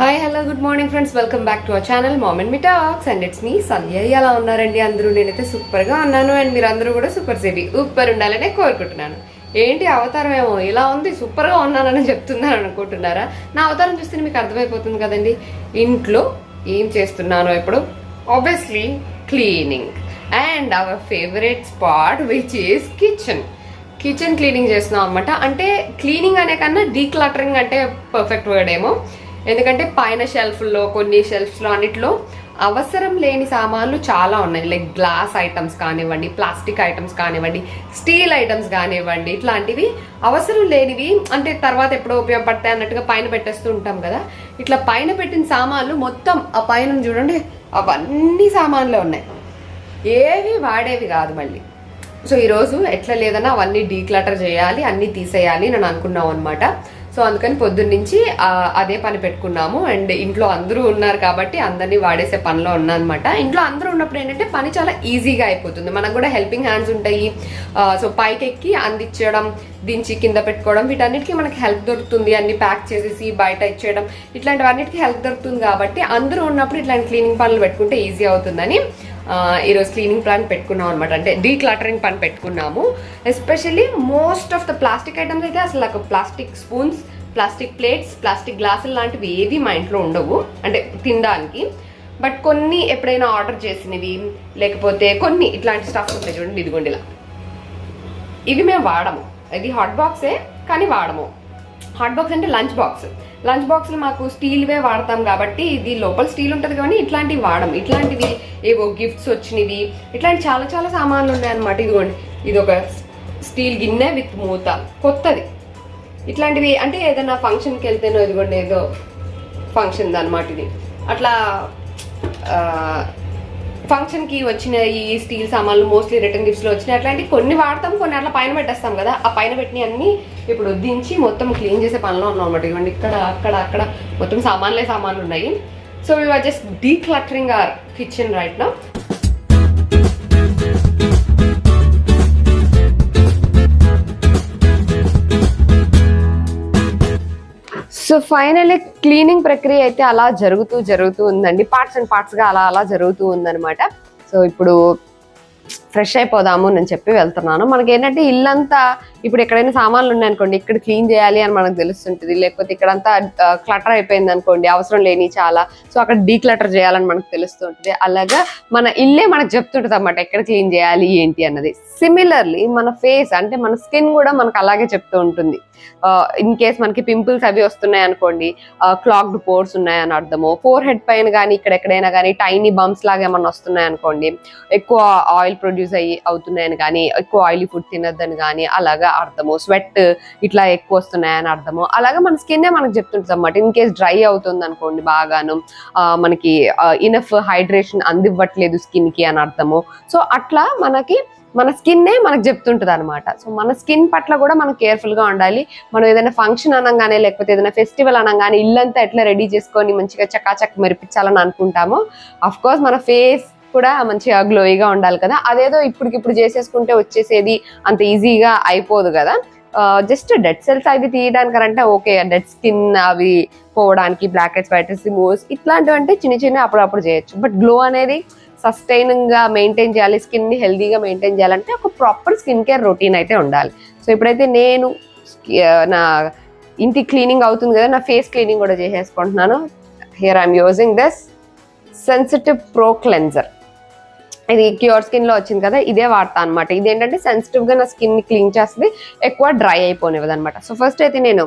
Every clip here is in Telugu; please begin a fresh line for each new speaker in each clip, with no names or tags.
Hi hello good morning friends welcome back to our channel moment me talks and it's me Sandhya ఎలా ఉన్నారండి అందరూ? నేనైతే సూపర్గా ఉన్నాను. అండ్ మీరు అందరూ కూడా సూపర్ సిటీ సూపర్ ఉండాలనే కోరుకుంటున్నాను. ఏంటి అవతారం ఏమో? ఇలా ఉంది సూపర్గా ఉన్నానని చెప్తున్నాను అనుకుంటున్నారా? నా అవతారం చూస్తే మీకు అర్థమైపోతుంది కదండి. ఇంట్లో ఏం చేస్తున్నానో ఇప్పుడు? Obviously cleaning and our favourite spot which is kitchen kitchen cleaning చేస్తున్నాం అనమాట అంటే క్లీనింగ్ అనే కన్నా డీక్లటరింగ్ అంటే పర్ఫెక్ట్ వర్డ్ ఏమో. ఎందుకంటే పైన షెల్ఫ్లో కొన్ని షెల్ఫ్స్లో అన్నిట్లో అవసరం లేని సామాన్లు చాలా ఉన్నాయి. లైక్ గ్లాస్ ఐటమ్స్ కానివ్వండి ప్లాస్టిక్ ఐటమ్స్ కానివ్వండి స్టీల్ ఐటమ్స్ కానివ్వండి ఇట్లాంటివి అవసరం లేనివి. అంటే తర్వాత ఎప్పుడో ఉపయోగపడతాయి అన్నట్టుగా పైన పెట్టేస్తూ ఉంటాం కదా. ఇట్లా పైన పెట్టిన సామాన్లు మొత్తం ఆ పైన చూడండి అవన్నీ సామాన్లే ఉన్నాయి. ఏవి వాడేవి కాదు మళ్ళీ. సో ఈరోజు ఎట్లా లేదన్నా అవన్నీ డీక్లటర్ చేయాలి అన్నీ తీసేయాలి నేను అనుకున్నాం అనమాట సో అందుకని పొద్దున్న నుంచి అదే పని పెట్టుకున్నాము. అండ్ ఇంట్లో అందరూ ఉన్నారు కాబట్టి అందరినీ వాడేసే పనిలో ఉన్నానమాట. ఇంట్లో అందరూ ఉన్నప్పుడు ఏంటంటే పని చాలా ఈజీగా అయిపోతుంది. మనకు కూడా హెల్పింగ్ హ్యాండ్స్ ఉంటాయి. సో పైకి ఎక్కి అందించడం దించి కింద పెట్టుకోవడం వీటన్నిటికీ మనకి హెల్ప్ దొరుకుతుంది. అన్ని ప్యాక్ చేసేసి బయట ఇచ్చేయడం ఇట్లాంటివన్నిటికీ హెల్ప్ దొరుకుతుంది కాబట్టి అందరూ ఉన్నప్పుడు ఇట్లాంటి క్లీనింగ్ పనులు పెట్టుకుంటే ఈజీ అవుతుందని ఈరోజు క్లీనింగ్ ప్లాన్ పెట్టుకున్నాం అనమాట అంటే డీక్లటరింగ్ పని పెట్టుకున్నాము. Especially most of the plastic items అయితే అసలు నాకు plastic spoons plastic plates plastic గ్లాసులు లాంటివి ఏవి మా ఇంట్లో ఉండవు. అంటే తినడానికి. బట్ కొన్ని ఎప్పుడైనా ఆర్డర్ చేసినవి లేకపోతే కొన్ని ఇట్లాంటి స్టఫ్ ఉంటాయి చూడండి ఇదిగొండిలా ఇవి మేము వాడము. ఇది హాట్ బాక్సే కానీ వాడము. హాట్ బాక్స్ అంటే లంచ్ బాక్స్. లంచ్ బాక్స్లో మాకు స్టీల్వే వాడతాం కాబట్టి ఇది లోపల స్టీల్ ఉంటుంది కానీ ఇట్లాంటివి వాడము. ఇట్లాంటివి ఏవో గిఫ్ట్స్ వచ్చినవి ఇట్లాంటి చాలా చాలా సామాన్లు ఉన్నాయన్నమాట. ఇదిగోండి ఇది ఒక స్టీల్ గిన్నె విత్ మూత. కొత్తది. ఇట్లాంటివి అంటే ఏదైనా ఫంక్షన్కి వెళ్తేనో ఇదిగోండి ఏదో ఫంక్షన్ అనమాట ఇది. అట్లా ఫంక్షన్కి వచ్చిన ఈ స్టీల్ సామాన్లు మోస్ట్లీ రిటర్న్ గిఫ్ట్స్లో వచ్చినాయి. అట్లాంటి కొన్ని వాడతాం కొన్ని అట్లా పైన పెట్టేస్తాం కదా. ఆ పైన పెట్టిన అన్ని ఇప్పుడు దించి మొత్తం క్లీన్ చేసే పనిలో ఉన్నాం అనమాట ఇవ్వండి ఇక్కడ అక్కడ అక్కడ మొత్తం సామాన్లే సామాన్లు ఉన్నాయి. So we are just decluttering our kitchen right నా ఫైనల్లీ క్లీనింగ్ ప్రక్రియ అయితే అలా జరుగుతూ జరుగుతూ ఉందండి. పార్ట్స్ అండ్ పార్ట్స్గా అలా అలా జరుగుతూ ఉందన్నమాట. సో ఇప్పుడు ఫ్రెష్ అయిపోదాము నేను చెప్పి వెళ్తున్నాను. మనకి ఏంటంటే ఇల్లంతా ఇప్పుడు ఎక్కడైనా సామాన్లు ఉన్నాయనుకోండి ఇక్కడ క్లీన్ చేయాలి అని మనకు తెలుస్తుంటుంది. లేకపోతే ఇక్కడంతా క్లటర్ అయిపోయింది అనుకోండి అవసరం లేని చాలా. సో అక్కడ డీక్లటర్ చేయాలని మనకు తెలుస్తుంటుంది. అలాగా మన ఇల్లే మనకు చెప్తుంటుంది అన్నమాట ఎక్కడ క్లీన్ చేయాలి ఏంటి అన్నది. సిమిలర్లీ మన ఫేస్ అంటే మన స్కిన్ కూడా మనకు అలాగే చెప్తూ ఉంటుంది. ఇన్ కేస్ మనకి పింపుల్స్ అవి వస్తున్నాయి అనుకోండి క్లాక్డ్ పోర్స్ ఉన్నాయని అర్థము. ఫోర్ హెడ్ పైన కానీ ఇక్కడ ఎక్కడైనా కానీ టైనీ బంప్స్ లాగా ఏమన్నా వస్తున్నాయి అనుకోండి ఎక్కువ ఆయిల్ ప్రొడ్యూస్ అయ్యి అవుతున్నాయని కానీ ఎక్కువ ఆయిలీ ఫుడ్ తినొద్దని కానీ అలాగా అర్థము. స్వెట్ ఇట్లా ఎక్కువ వస్తున్నాయని అర్థము. అలాగే మన స్కిన్నే మనకు చెప్తుంటుంది అన్నమాట. ఇన్ కేస్ డ్రై అవుతుంది అనుకోండి బాగాను మనకి ఇనఫ్ హైడ్రేషన్ అందివ్వట్లేదు స్కిన్కి అని అర్థము. సో అట్లా మనకి మన స్కిన్నే మనకు చెప్తుంటుంది అనమాట సో మన స్కిన్ పట్ల కూడా మనం కేర్ఫుల్గా ఉండాలి. మనం ఏదైనా ఫంక్షన్ అనగానే లేకపోతే ఏదైనా ఫెస్టివల్ అనగానే ఇల్లంతా ఎట్లా రెడీ చేసుకొని మంచిగా చకాచక్ మెరిపించాలని అనుకుంటామో అఫ్కోర్స్ మన ఫేస్ కూడా మంచిగా గ్లోయిగా ఉండాలి కదా. అదేదో ఇప్పటికిప్పుడు చేసేసుకుంటే వచ్చేసేది అంత ఈజీగా అయిపోదు కదా. జస్ట్ డెడ్ సెల్స్ అవి తీయడానికంటే ఓకే డెడ్ స్కిన్ అవి పోవడానికి blackheads whiteheads removes ఇట్లాంటివి అంటే చిన్న చిన్న అప్పుడప్పుడు చేయొచ్చు. బట్ గ్లో అనేది సస్టైన్గా మెయింటైన్ చేయాలి స్కిన్ని హెల్దీగా మెయింటైన్ చేయాలంటే ఒక ప్రాపర్ స్కిన్ కేర్ రొటీన్ అయితే ఉండాలి. సో ఇప్పుడైతే నేను నా ఇంటి క్లీనింగ్ అవుతుంది కదా నా ఫేస్ క్లీనింగ్ కూడా చేసేసుకుంటున్నాను. Here I'm using this sensitive pro cleanser ఇది క్యూర్ స్కిన్లో వచ్చింది కదా ఇదే వాడతా అనమాట ఇది ఏంటంటే సెన్సిటివ్గా నా స్కిన్ని క్లీన్ చేస్తుంది ఎక్కువ డ్రై అయిపోనివ్వదు అనమాట సో ఫస్ట్ అయితే నేను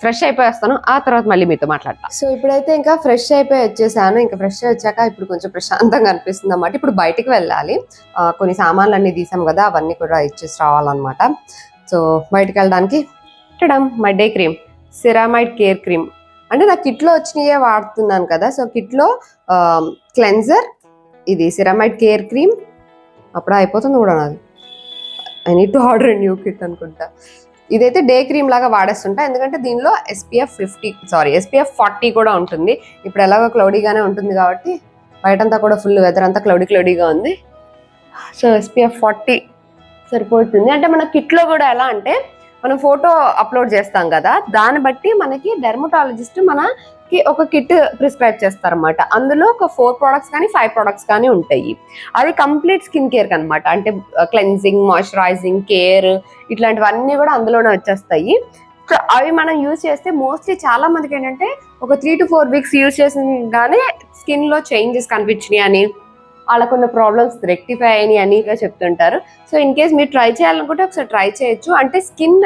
ఫ్రెష్ అయిపోయేస్తాను ఆ తర్వాత మళ్ళీ మీతో మాట్లాడతా. సో ఇప్పుడైతే ఇంకా ఫ్రెష్ అయిపోయి వచ్చేసాను ఇంకా ఫ్రెష్ వచ్చాక ఇప్పుడు కొంచెం ప్రశాంతంగా అనిపిస్తుంది అన్నమాట. ఇప్పుడు బయటికి వెళ్ళాలి. కొన్ని సామాన్లు అన్ని తీసాం కదా అవన్నీ కూడా ఇచ్చేసి రావాలన్నమాట. సో బయటికి వెళ్ళడానికి పెట్టడం my day cream ceramide care cream. అంటే నా కిట్లో వచ్చినయే వాడుతున్నాను కదా సో కిట్లో క్లెన్జర్ ఇది సిరామైడ్ కేర్ క్రీమ్ అప్పుడు అయిపోతుంది కూడా నాది. I need to order new kit అనుకుంటా. ఇదైతే డే క్రీమ్ లాగా వాడేస్తుంటా. ఎందుకంటే దీనిలో SPF fifty sorry SPF forty కూడా ఉంటుంది. ఇప్పుడు ఎలాగో క్లౌడీగానే ఉంటుంది కాబట్టి బయటంతా కూడా ఫుల్ వెదర్ అంతా క్లౌడీ క్లౌడీగా ఉంది. సో ఎస్పీఎఫ్ ఫార్టీ సరిపోతుంది. అంటే మన కిట్లో కూడా ఎలా అంటే మనం ఫోటో అప్లోడ్ చేస్తాం కదా దాన్ని బట్టి మనకి డెర్మటాలజిస్ట్ మనకి ఒక కిట్ ప్రిస్క్రైబ్ చేస్తారనమాట అందులో ఒక ఫోర్ ప్రోడక్ట్స్ కానీ ఫైవ్ ప్రోడక్ట్స్ కానీ ఉంటాయి. అది కంప్లీట్ స్కిన్ కేర్ అనమాట అంటే క్లెన్జింగ్ మాయిశ్చరైజింగ్ కేర్ ఇట్లాంటివన్నీ కూడా అందులోనే వచ్చేస్తాయి. సో అవి మనం యూజ్ చేస్తే మోస్ట్లీ చాలా మందికి ఏంటంటే ఒక three to four weeks use చేసిన కానీ స్కిన్లో చేంజెస్ కనిపించినాయి అని వాళ్ళకున్న ప్రాబ్లమ్స్ రెక్టిఫై అయినాయి అని చెప్తుంటారు. సో ఇన్ కేస్ మీరు ట్రై చేయాలనుకుంటే ఒకసారి ట్రై చేయొచ్చు. అంటే skin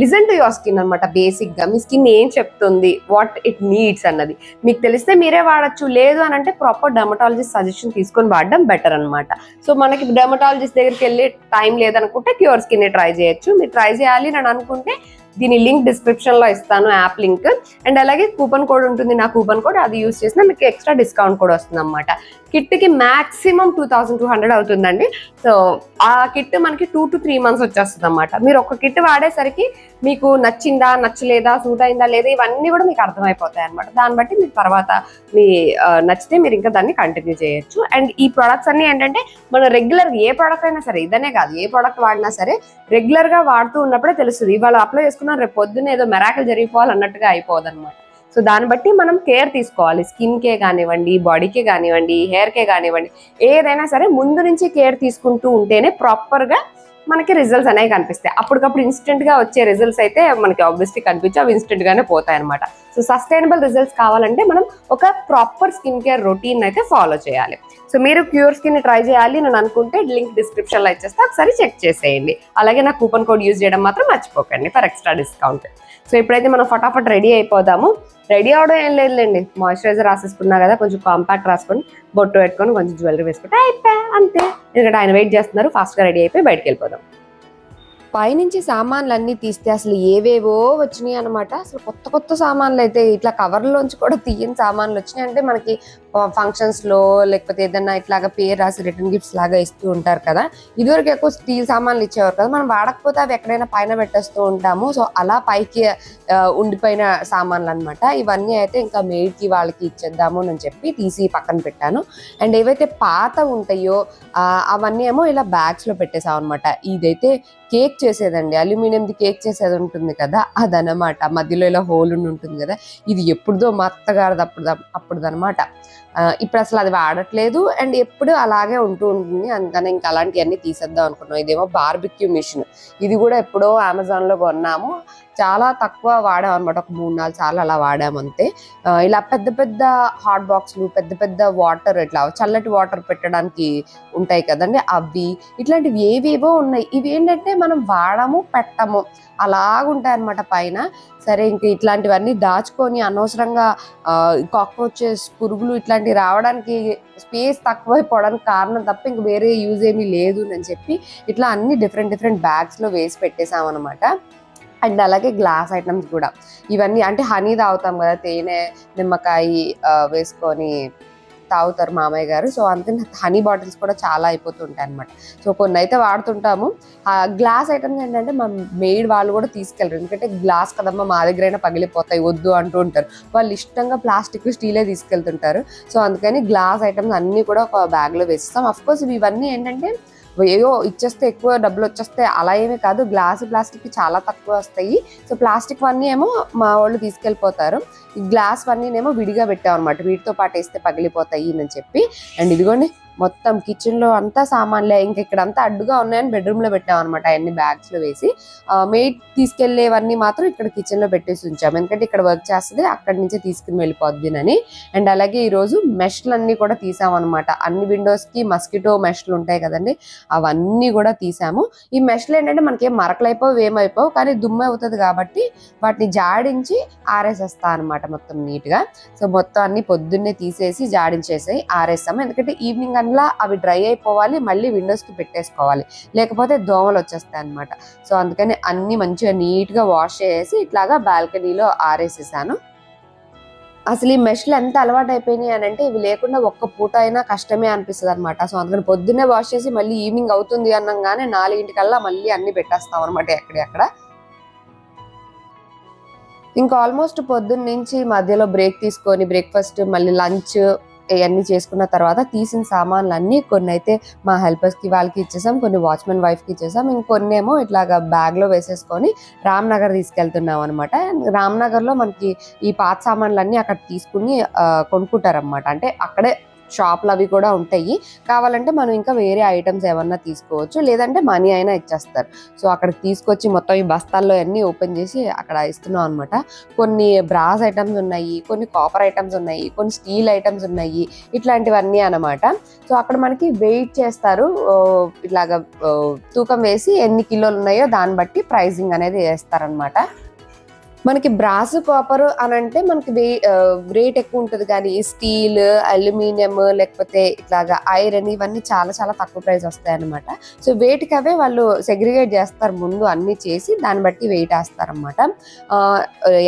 listen to your skin అనమాట బేసిక్గా మీ స్కిన్ ఏం చెప్తుంది వాట్ ఇట్ నీడ్స్ అన్నది. మీకు తెలిస్తే మీరే వాడచ్చు. లేదు అని అంటే ప్రాపర్ డర్మటాలజిస్ట్ సజెషన్ తీసుకొని వాడడం బెటర్ అనమాట సో మనకి డర్మటాలజిస్ట్ దగ్గరికి వెళ్ళి టైం లేదనుకుంటే క్యూర్ స్కిన్ ట్రై చేయొచ్చు. మీరు ట్రై చేయాలి అని అనుకుంటే దీని లింక్ డిస్క్రిప్షన్లో ఇస్తాను యాప్ లింక్ అండ్ అలాగే కూపన్ కోడ్ ఉంటుంది. నా కూపన్ కోడ్ అది యూస్ చేసినా మీకు ఎక్స్ట్రా డిస్కౌంట్ కూడా వస్తుంది అనమాట కిట్కి maximum two thousand two hundred అవుతుందండి. సో ఆ కిట్ మనకి టూ టు త్రీ మంత్స్ వచ్చేస్తుంది అనమాట మీరు ఒక కిట్ వాడేసరికి మీకు నచ్చిందా నచ్చలేదా సూట్ అయిందా లేదా ఇవన్నీ కూడా మీకు అర్థమైపోతాయి అనమాట దాన్ని బట్టి మీకు తర్వాత మీ నచ్చితే మీరు ఇంకా దాన్ని కంటిన్యూ చేయొచ్చు. అండ్ ఈ ప్రొడక్ట్స్ అన్ని ఏంటంటే మనం రెగ్యులర్ ఏ ప్రోడక్ట్ అయినా సరే ఇదనే కాదు ఏ ప్రోడక్ట్ వాడినా సరే రెగ్యులర్గా వాడుతూ ఉన్నప్పుడే తెలుస్తుంది. ఇవాళ అప్లై చేసుకున్న రేపు పొద్దున్న ఏదో మెరాకల్ జరిగిపోవాలి అన్నట్టుగా అయిపోదు అనమాట సో దాన్ని బట్టి మనం కేర్ తీసుకోవాలి. స్కిన్ కే కానివ్వండి బాడీకే కానివ్వండి హెయిర్ కే కానివ్వండి ఏదైనా సరే ముందు నుంచి కేర్ తీసుకుంటూ ఉంటేనే ప్రాపర్గా మనకి రిజల్ట్స్ అనేవి కనిపిస్తాయి. అప్పటికప్పుడు ఇన్స్టెంట్గా వచ్చే రిజల్ట్స్ అయితే మనకి ఆబ్వియస్లీ కనిపించి అవి ఇన్స్టెంట్ గానే పోతాయి అనమాట సో సస్టైనబుల్ రిజల్ట్స్ కావాలంటే మనం ఒక ప్రాపర్ స్కిన్ కేర్ రొటీన్ అయితే ఫాలో చేయాలి. సో మీరు క్యూర్ స్కిన్ ట్రై చేయాలి నేను అనుకుంటే లింక్ డిస్క్రిప్షన్లో ఇచ్చేస్తే ఒకసారి చెక్ చేసేయండి. అలాగే నా కూపన్ కోడ్ యూజ్ చేయడం మాత్రం మర్చిపోకండి ఫర్ ఎక్స్ట్రా డిస్కౌంట్ సో ఇప్పుడైతే మనం ఫటాఫట్ రెడీ అయిపోదాము. రెడీ అవడం ఏం లేదులేండి. మాయిశ్చరైజర్ రాసేసుకున్నా కదా కొంచెం కాంపాక్ట్ రాసుకొని బొట్టు పెట్టుకొని కొంచెం జ్యువెలరీ వేసుకుంటే అయిపోయా అంతే. ఎందుకంటే ఆయన వెయిట్ చేస్తున్నారు ఫాస్ట్గా రెడీ అయిపోయి బయటకు వెళ్ళిపోదాం. పైనుంచి సామాన్లు తీస్తే అసలు ఏవేవో వచ్చినాయి అనమాట అసలు కొత్త కొత్త సామాన్లు అయితే ఇట్లా కవర్లోంచి కూడా తీయని సామాన్లు వచ్చినాయి. అంటే మనకి ఫంక్షన్స్లో లేకపోతే ఏదన్నా ఇట్లాగా పేరు రాసి రిటర్న్ గిఫ్ట్స్ లాగా ఇస్తూ ఉంటారు కదా ఇదివరకు ఎక్కువ స్టీల్ సామాన్లు ఇచ్చేవారు కదా మనం వాడకపోతే అవి ఎక్కడైనా పైన పెట్టేస్తూ ఉంటాము. సో అలా పైకి ఉండిపోయిన సామాన్లు అనమాట ఇవన్నీ అయితే ఇంకా మేడ్కి వాళ్ళకి ఇచ్చేద్దాము అని చెప్పి తీసి పక్కన పెట్టాను. అండ్ ఏవైతే పాత ఉంటాయో అవన్నీ ఏమో ఇలా బ్యాగ్స్లో పెట్టేసాం అనమాట ఇదైతే కేక్ చేసేదండి. అల్యూమినియంది కేక్ చేసేది ఉంటుంది కదా అదనమాట మధ్యలో ఇలా హోల్ ఉండి ఉంటుంది కదా ఇది ఎప్పుడుదో మా అత్తగారిది అప్పుడు అప్పుడుదనమాట ఇప్పుడు అసలు అది వాడట్లేదు. అండ్ ఎప్పుడు అలాగే ఉంటూ ఉంటుంది. అందుకని ఇంకా అలాంటివన్నీ తీసేద్దాం అనుకున్నాం. ఇదేమో బార్బిక్యూ మిషన్. ఇది కూడా ఎప్పుడో అమెజాన్లో కొన్నాము. చాలా తక్కువ వాడాం అనమాట ఒక మూడు నాలుగు సార్లు అలా వాడాము అంతే ఇలా పెద్ద పెద్ద హాట్ బాక్స్లు పెద్ద పెద్ద వాటర్ ఇట్లా చల్లటి వాటర్ పెట్టడానికి ఉంటాయి కదండి అవి ఇట్లాంటివి ఏవేవో ఉన్నాయి. ఇవి ఏంటంటే మనం వాడము పెట్టము. అలాగుంటాయి అనమాట పైన. సరే ఇంక ఇట్లాంటివన్నీ దాచుకొని అనవసరంగా కాక్రోచెస్ పురుగులు ఇట్లాంటివి రావడానికి స్పేస్ తక్కువైపోవడానికి కారణం తప్ప ఇంక వేరే యూజ్ ఏమీ లేదు అని చెప్పి ఇట్లా అన్ని డిఫరెంట్ డిఫరెంట్ బ్యాగ్స్లో వేసి పెట్టేసామన్నమాట. అనమాట అండ్ అలాగే గ్లాస్ ఐటమ్స్ కూడా. ఇవన్నీ అంటే హనీ తాగుతాం కదా తేనె నిమ్మకాయ వేసుకొని తాగుతారు మామయ్య గారు. సో అంతే హనీ బాటిల్స్ కూడా చాలా అయిపోతుంటాయి అనమాట సో కొన్ని అయితే వాడుతుంటాము. ఆ గ్లాస్ ఐటమ్స్ ఏంటంటే మా మెయిడ్ వాళ్ళు కూడా తీసుకెళ్ళరు. ఎందుకంటే గ్లాస్ కదమ్మా మా దగ్గరైనా పగిలిపోతాయి వద్దు అంటూ ఉంటారు. వాళ్ళు ఇష్టంగా ప్లాస్టిక్ స్టీలే తీసుకెళ్తుంటారు. సో అందుకని గ్లాస్ ఐటమ్స్ అన్నీ కూడా ఒక బ్యాగ్లో వేసిస్తాం. అఫ్కోర్స్ ఇవన్నీ ఏంటంటే ఏవో ఇచ్చేస్తే ఎక్కువ డబ్బులు వచ్చేస్తే అలా ఏమీ కాదు. గ్లాస్ ప్లాస్టిక్ చాలా తక్కువ వస్తాయి. సో ప్లాస్టిక్ అన్నీ ఏమో మా వాళ్ళు తీసుకెళ్ళిపోతారు. ఈ గ్లాస్ ఏమో విడిగా పెట్టాం అనమాట వీటితో పాటు వేస్తే పగిలిపోతాయి అని చెప్పి. అండ్ ఇదిగోండి మొత్తం కిచెన్లో అంతా సామాన్లే ఇంకా ఇక్కడ అంతా అడ్డుగా ఉన్నాయని బెడ్రూమ్లో పెట్టాం అనమాట అన్ని బ్యాగ్స్లో వేసి. మెయిడ్ తీసుకెళ్ళేవన్నీ మాత్రం ఇక్కడ కిచెన్లో పెట్టేసి ఉంచాం ఎందుకంటే ఇక్కడ వర్క్ చేస్తుంది అక్కడి నుంచే తీసుకుని వెళ్ళిపోద్ది అని అండ్ అలాగే ఈ రోజు అన్ని కూడా తీసాం అన్ని విండోస్కి మస్కిటో మెష్లు ఉంటాయి కదండి అవన్నీ కూడా తీసాము. ఈ మెష్లు ఏంటంటే మనకి మరకలు అయిపోవు ఏమైపోవు కానీ దుమ్ము అవుతుంది కాబట్టి వాటిని జాడించి ఆరేసేస్తా అనమాట మొత్తం నీట్గా. సో మొత్తం అన్ని పొద్దున్నే తీసేసి జాడించేసి ఆరేస్తాము. ఎందుకంటే ఈవినింగ్ అట్లా అవి డ్రై అయిపోవాలి మళ్ళీ విండోస్కి పెట్టేసుకోవాలి. లేకపోతే దోమలు వచ్చేస్తాయి అనమాట సో అందుకని అన్నీ మంచిగా నీట్గా వాష్ చేసి ఇట్లాగా బాల్కనీలో ఆరేసేసాను. అసలు ఈ మెష్లు ఎంత అలవాటు అయిపోయినాయి అని అంటే ఇవి లేకుండా ఒక్క పూట అయినా కష్టమే అనిపిస్తుంది అనమాట సో అందుకని పొద్దున్నే వాష్ చేసి మళ్ళీ ఈవినింగ్ అవుతుంది అన్నంగానే నాలుగింటికల్లా మళ్ళీ అన్ని పెట్టేస్తాం అనమాట ఎక్కడెక్కడ. ఇంకా ఆల్మోస్ట్ పొద్దున్న నుంచి మధ్యలో బ్రేక్ తీసుకొని బ్రేక్ఫాస్ట్ మళ్ళీ లంచ్ ఇవన్నీ చేసుకున్న తర్వాత తీసిన సామాన్లు అన్నీ కొన్ని అయితే మా హెల్పర్స్కి వాళ్ళకి ఇచ్చేసాం కొన్ని వాచ్మెన్ వైఫ్కి ఇచ్చేసాం. ఇంకొన్ని ఏమో ఇట్లాగా బ్యాగ్లో వేసేసుకొని రామ్నగర్ తీసుకెళ్తున్నాం అనమాట రామ్నగర్లో మనకి ఈ పాత సామాన్లన్నీ అక్కడ తీసుకుని కొనుక్కుంటారనమాట అంటే అక్కడే షాప్లు అవి కూడా ఉంటాయి. కావాలంటే మనం ఇంకా వేరే ఐటమ్స్ ఏమన్నా తీసుకోవచ్చు. లేదంటే మనీ అయినా ఇచ్చేస్తారు. సో అక్కడికి తీసుకొచ్చి మొత్తం ఈ బస్తాల్లో అన్నీ ఓపెన్ చేసి అక్కడ ఇస్తున్నాం అనమాట కొన్ని బ్రాస్ ఐటమ్స్ ఉన్నాయి కొన్ని కాపర్ ఐటమ్స్ ఉన్నాయి కొన్ని స్టీల్ ఐటమ్స్ ఉన్నాయి. ఇట్లాంటివన్నీ అన్నమాట. సో అక్కడ మనకి వెయిట్ చేస్తారు. ఇట్లాగా తూకం వేసి ఎన్ని కిలోలు ఉన్నాయో దాన్ని బట్టి ప్రైజింగ్ అనేది వేస్తారనమాట మనకి బ్రాస్ కాపర్ అని అంటే మనకి రేట్ ఎక్కువ ఉంటుంది కానీ స్టీల్ అల్యూమినియం లేకపోతే ఇట్లాగా ఐరన్ ఇవన్నీ చాలా చాలా తక్కువ ప్రైస్ వస్తాయి అనమాట సో వెయిట్కి అవే వాళ్ళు సెగ్రిగేట్ చేస్తారు ముందు అన్ని చేసి దాన్ని బట్టి వెయిట్ వేస్తారనమాట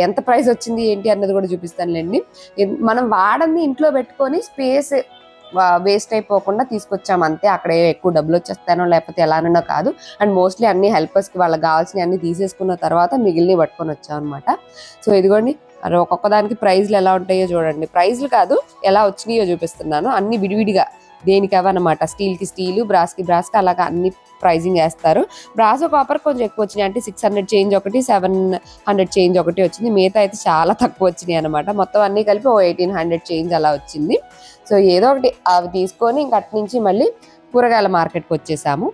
ఎంత ప్రైస్ వచ్చింది ఏంటి అన్నది కూడా చూపిస్తానులేండి. మనం వాడని ఇంట్లో పెట్టుకొని స్పేస్ వేస్ట్ అయిపోకుండా తీసుకొచ్చాము అంతే. అక్కడ ఎక్కువ డబ్బులు వచ్చేస్తానో లేకపోతే ఎలానో కాదు. అండ్ మోస్ట్లీ అన్ని హెల్పర్స్కి వాళ్ళకి కావాల్సినవి అన్ని తీసేసుకున్న తర్వాత మిగిలినవి పట్టుకొని వచ్చాం అనమాట సో ఇదిగోండి ఒక్కొక్క దానికి ప్రైజ్లు ఎలా ఉంటాయో చూడండి. ప్రైజ్లు కాదు ఎలా వచ్చినాయో చూపిస్తున్నాను. అన్ని విడివిడిగా దేనికి అవన్నమాట స్టీల్కి స్టీలు బ్రాస్కి బ్రాస్కి అలాగా అన్ని ప్రైజింగ్ వేస్తారు. బ్రాస్ కాపర్ కొంచెం ఎక్కువ వచ్చినాయి. అంటే సిక్స్ హండ్రెడ్ చేంజ్ ఒకటి సెవెన్ హండ్రెడ్ చేంజ్ ఒకటి వచ్చింది. మిగతా అయితే చాలా తక్కువ వచ్చినాయి అనమాట మొత్తం అన్నీ కలిపి ఓ ఎయిటీన్ హండ్రెడ్ చేంజ్ అలా వచ్చింది. సో ఏదో ఒకటి అవి తీసుకొని ఇంక అటు నుంచి మళ్ళీ కూరగాయల మార్కెట్కి వచ్చేసాము.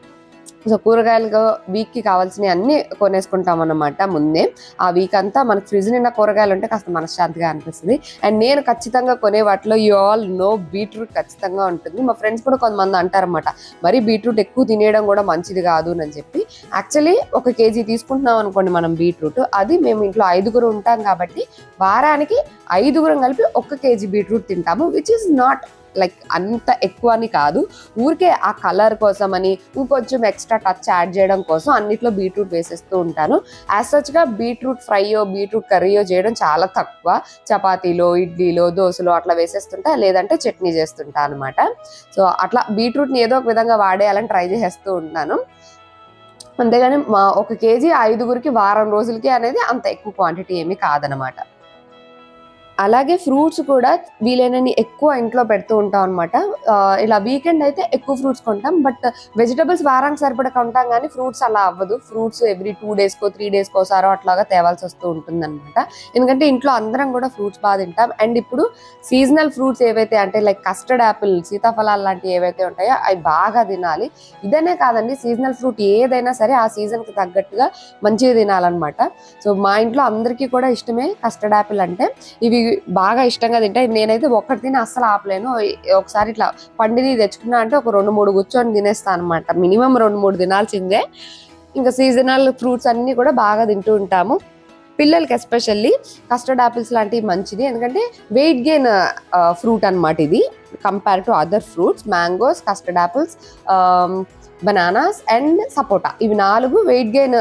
సో కూరగాయలుగా వీక్కి కావాల్సినవి అన్నీ కొనేసుకుంటాం అన్నమాట ముందే. ఆ వీక్ అంతా మనకు ఫ్రిడ్జ్ నిండా కూరగాయలు ఉంటే కాస్త మనశ్శాంతిగా అనిపిస్తుంది. అండ్ నేను ఖచ్చితంగా కొనే వాటిలో యూ ఆల్ నో బీట్రూట్ ఖచ్చితంగా ఉంటుంది. మా ఫ్రెండ్స్ కూడా కొంతమంది అంటారనమాట మరి బీట్రూట్ ఎక్కువ తినేయడం కూడా మంచిది కాదు అని చెప్పి. యాక్చువల్లీ ఒక కేజీ తీసుకుంటున్నాం అనుకోండి మనం బీట్రూట్. అది మేము ఇంట్లో ఐదుగురు ఉంటాం కాబట్టి వారానికి ఐదుగురం కలిపి ఒక్క కేజీ బీట్రూట్ తింటాము విచ్ ఇస్ నాట్ లైక్ అంత ఎక్కువ అని కాదు. ఊరికే ఆ కలర్ కోసం అని ఇంకొంచెం ఎక్స్ట్రా టచ్ యాడ్ చేయడం కోసం అన్నిట్లో బీట్రూట్ వేసేస్తూ ఉంటాను. యాజ్ సచ్గా బీట్రూట్ ఫ్రైయో బీట్రూట్ కర్రీయో చేయడం చాలా తక్కువ. చపాతీలో ఇడ్లీలో దోశలో అట్లా వేసేస్తుంటా లేదంటే చట్నీ చేస్తుంటా అనమాట సో అట్లా బీట్రూట్ని ఏదో ఒక విధంగా వాడేయాలని ట్రై చేసేస్తూ ఉంటాను. అంతేగాని మా ఒక కేజీ ఐదుగురికి వారం రోజులకి అనేది అంత ఎక్కువ క్వాంటిటీ ఏమీ కాదనమాట అలాగే ఫ్రూట్స్ కూడా వీలైనన్ని ఎక్కువ ఇంట్లో పెడుతూ ఉంటాం అనమాట ఇలా వీకెండ్ అయితే ఎక్కువ ఫ్రూట్స్ కొంటాం. బట్ వెజిటబుల్స్ వారానికి సరిపడా కొంటాం కానీ ఫ్రూట్స్ అలా అవ్వదు. ఫ్రూట్స్ ఎవ్రీ టూ డేస్కో త్రీ డేస్కో సారో అట్లాగా తేవాల్సి వస్తూ ఉంటుంది అనమాట ఎందుకంటే ఇంట్లో అందరం కూడా ఫ్రూట్స్ బాగా తింటాం. అండ్ ఇప్పుడు సీజనల్ ఫ్రూట్స్ ఏవైతే అంటే లైక్ కస్టర్డ్ యాపిల్ సీతాఫలాలు లాంటివి ఏవైతే ఉంటాయో అవి బాగా తినాలి. ఇదనే కాదండి సీజనల్ ఫ్రూట్ ఏదైనా సరే ఆ సీజన్కి తగ్గట్టుగా మంచిగా తినాలన్నమాట. సో మా ఇంట్లో అందరికీ కూడా ఇష్టమే కస్టర్డ్ యాపిల్ అంటే. ఇవి బాగా ఇష్టంగా తింటా. నేనైతే ఒక్కటి తిని అస్సలు ఆపలేను. ఒకసారి ఇట్లా పండిని తెచ్చుకున్నా అంటే ఒక రెండు మూడు కూర్చొని తినేస్తాను అనమాట మినిమం రెండు మూడు తినాల్సిందే ఇంకా సీజనల్ ఫ్రూట్స్ అన్నీ కూడా బాగా తింటూ ఉంటాము. పిల్లలకి ఎస్పెషల్లీ కస్టర్డ్ యాపిల్స్ లాంటివి మంచిది. ఎందుకంటే వెయిట్ గెయిన్ ఫ్రూట్ అన్నమాట ఇది. Compare to other fruits mangoes custard apples bananas and sapota. ఇవి నాలుగు వెయిట్ గెయిన్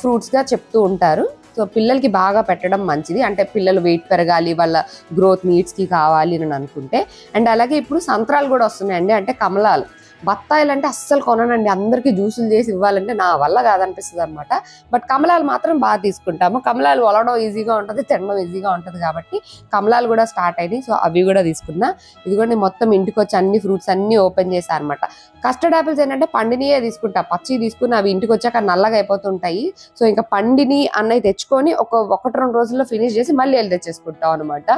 ఫ్రూట్స్గా చెప్తూ ఉంటారు. సో పిల్లలకి బాగా పెట్టడం మంచిది. అంటే పిల్లలు వెయిట్ పెరగాలి వాళ్ళ గ్రోత్ నీడ్స్కి కావాలి అని అనుకుంటే. అండ్ అలాగే ఇప్పుడు సంత్రాలు కూడా వస్తున్నాయండి. అంటే కమలాలు. బత్తాయిలు అంటే అస్సలు కొననండి. అందరికీ జ్యూసులు చేసి ఇవ్వాలంటే నా వల్ల కాదనిపిస్తుంది అనమాట బట్ కమలాలు మాత్రం బాగా తీసుకుంటాము. కమలాలు వలడం ఈజీగా ఉంటుంది తినడం ఈజీగా ఉంటుంది కాబట్టి కమలాలు కూడా స్టార్ట్ అయినాయి. సో అవి కూడా తీసుకున్నా. ఇదిగోండి మొత్తం ఇంటికి వచ్చి అన్ని ఫ్రూట్స్ అన్ని ఓపెన్ చేశాను అనమాట కస్టర్డ్ యాపిల్స్ ఏంటంటే పండినియే తీసుకుంటా. పచ్చి తీసుకుని అవి ఇంటికి వచ్చాక నల్లగా అయిపోతుంటాయి. సో ఇంకా పండిని అన్నవి తెచ్చుకొని ఒక ఒకటి రెండు రోజుల్లో ఫినిష్ చేసి మళ్ళీ వెళ్ళి తెచ్చేసుకుంటాం అనమాట.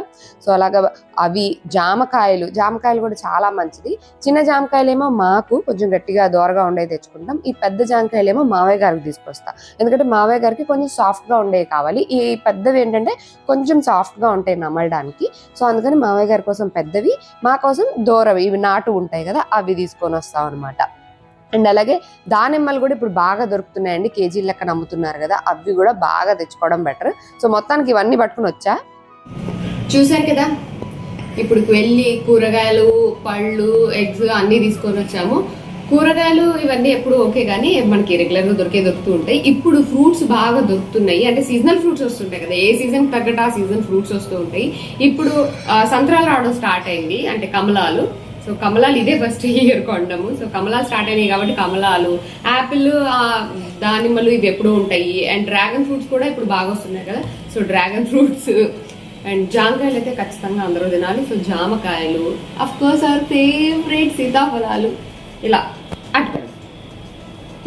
సో అలాగా అవి జామకాయలు జామకాయలు కూడా చాలా మంచిది. చిన్న జామకాయలు ఏమో మాకు కొంచెం గట్టిగా దోరగా ఉండేవి తెచ్చుకుంటాం. ఈ పెద్ద జామకాయలు ఏమో మావయ్య గారికి తీసుకొస్తా. ఎందుకంటే మావయ్య గారికి కొంచెం సాఫ్ట్గా ఉండేవి కావాలి. ఈ పెద్దవి ఏంటంటే కొంచెం సాఫ్ట్గా ఉంటాయి నమలడానికి. సో అందుకని మావయ్య గారి కోసం పెద్దవి మా కోసం దూరవి. ఇవి నాటు ఉంటాయి కదా అవి తీసుకొని వస్తాం అనమాట అండ్ అలాగే దానిమ్మలు కూడా ఇప్పుడు బాగా దొరుకుతున్నాయండి. కేజీ లెక్కన అమ్ముతున్నారు కదా అవి కూడా బాగా తెచ్చుకోవడం బెటర్. సో మొత్తానికి ఇవన్నీ పట్టుకుని వచ్చా? చూసారు కదా? ఇప్పుడు వెళ్ళి కూరగాయలు పళ్ళు ఎగ్స్ అన్నీ తీసుకొని వచ్చాము. కూరగాయలు ఇవన్నీ ఎప్పుడు ఓకే కానీ మనకి రెగ్యులర్గా దొరికే దొరుకుతూ ఉంటాయి. ఇప్పుడు ఫ్రూట్స్ బాగా దొరుకుతున్నాయి. అంటే సీజనల్ ఫ్రూట్స్ వస్తుంటాయి కదా. ఏ సీజన్ తగ్గట్టు ఆ సీజన్ ఫ్రూట్స్ వస్తూ ఉంటాయి. ఇప్పుడు సంత్రాలు రావడం స్టార్ట్ అయింది. అంటే కమలాలు. సో కమలాలు ఇదే ఫస్ట్ ఇయర్ కొండము. సో కమలాలు స్టార్ట్ అయినాయి కాబట్టి కమలాలు యాపిల్ దానిమ్మలు ఇవి ఎప్పుడూ ఉంటాయి. అండ్ డ్రాగన్ ఫ్రూట్స్ కూడా ఇప్పుడు బాగా వస్తున్నాయి కదా. సో డ్రాగన్ ఫ్రూట్స్ అండ్ జామకాయలు అయితే ఖచ్చితంగా అందరూ తినాలి. సో జామకాయలు అఫ్ కోర్స్ అవర్ ఫేవరెట్ సీతాఫలాలు. ఇలా అటుకాయలు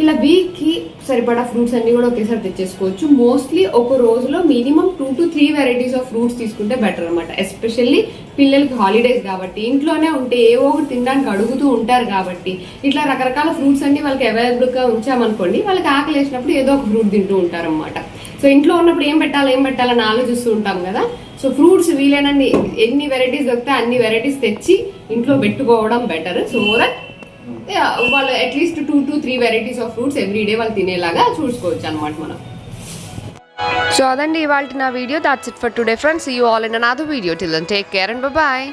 ఇలా వీక్కి సరిపడా ఫ్రూట్స్ అన్ని కూడా ఒకేసారి తెచ్చేసుకోవచ్చు. మోస్ట్లీ ఒక రోజులో minimum two to three varieties of fruits తీసుకుంటే బెటర్ అనమాట ఎస్పెషల్లీ పిల్లలకి హాలిడేస్ కాబట్టి ఇంట్లోనే ఉంటే ఏవో ఒకటి తినడానికి అడుగుతూ ఉంటారు కాబట్టి ఇట్లా రకరకాల ఫ్రూట్స్ అన్ని వాళ్ళకి అవైలబుల్గా ఉంచామనుకోండి వాళ్ళకి ఆకలి వేసినప్పుడు ఏదో ఒక ఫ్రూట్ తింటూ ఉంటారు అనమాట సో ఇంట్లో ఉన్నప్పుడు ఏం పెట్టాలి ఏం పెట్టాలని ఆలోచిస్తూ ఉంటాం కదా. సో ఫ్రూట్స్ వీలైనన్ని ఎన్ని వెరైటీస్ దొరికితే అన్ని వెరైటీస్ తెచ్చి ఇంట్లో పెట్టుకోవడం బెటర్ సో దట్ వాళ్ళు at least two to three varieties of fruits every day వాళ్ళు తినేలాగా చూసుకోవచ్చు అనమాట మనం. సో అదండి ఇవాళ నా video that's it for today friends you all in another video till take care and bye